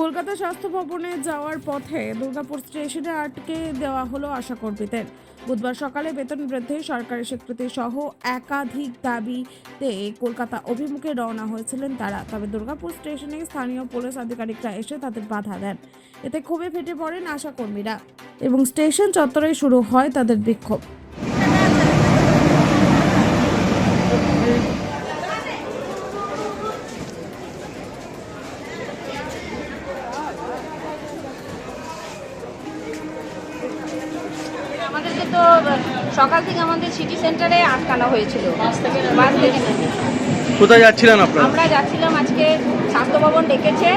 কলকাতা স্বাস্থ্য ভবনে যাওয়ার পথে দুর্গাপুর স্টেশনে আটকে দেওয়া হলো আশাকর্মীদের। বুধবার সকালে বেতন বৃদ্ধি সরকারি স্বীকৃতি সহ একাধিক দাবিতে কলকাতা অভিমুখে রওনা হয়েছিলেন তারা। তবে দুর্গাপুর স্টেশনে স্থানীয় পুলিশ আধিকারিকরা এসে তাদের বাধা দেন। এতে ক্ষোভে ফেটে পড়েন আশাকর্মীরা এবং স্টেশন চত্বরে শুরু হয় তাদের বিক্ষোভ। আমাদেরকে তো সকাল থেকে আমাদের সিটি সেন্টারে আটকানো হয়েছিল। বাস থেকে বাস থেকে কোথায় যাচ্ছিলেন আপনারা? আমরা যাচ্ছিলাম আজকে স্বাস্থ্য ভবন ডেকেছে।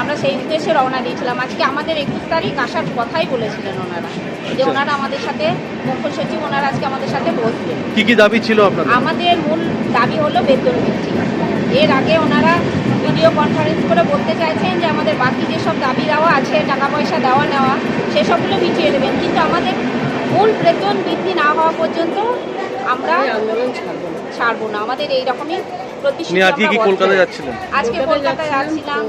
আমরা সেই উদ্দেশ্যে রওনা দিয়েছিলাম। আজকে আমাদের একুশ তারিখ আসার কথাই বলেছিলেন ওনারা যে আচ্ছা। ওনারা আমাদের সাথে মুখ্য সচিব ওনারা আজকে আমাদের সাথে বসবেন। কি কি দাবি ছিল আপনাদের? আমাদের মূল দাবি হলো বেতন বৃদ্ধি। এর আগে ওনারা ভিডিও কনফারেন্স করে বলতে চাইছেন যে আমাদের বাকি বেতন বৃদ্ধি না হওয়া পর্যন্ত আমরা ছাড়বো না। আমাদের এইরকমই প্রতিশ্রুতি নিয়ে আজকে কি যাচ্ছিলেন? আজকে কলকাতায় যাচ্ছিলাম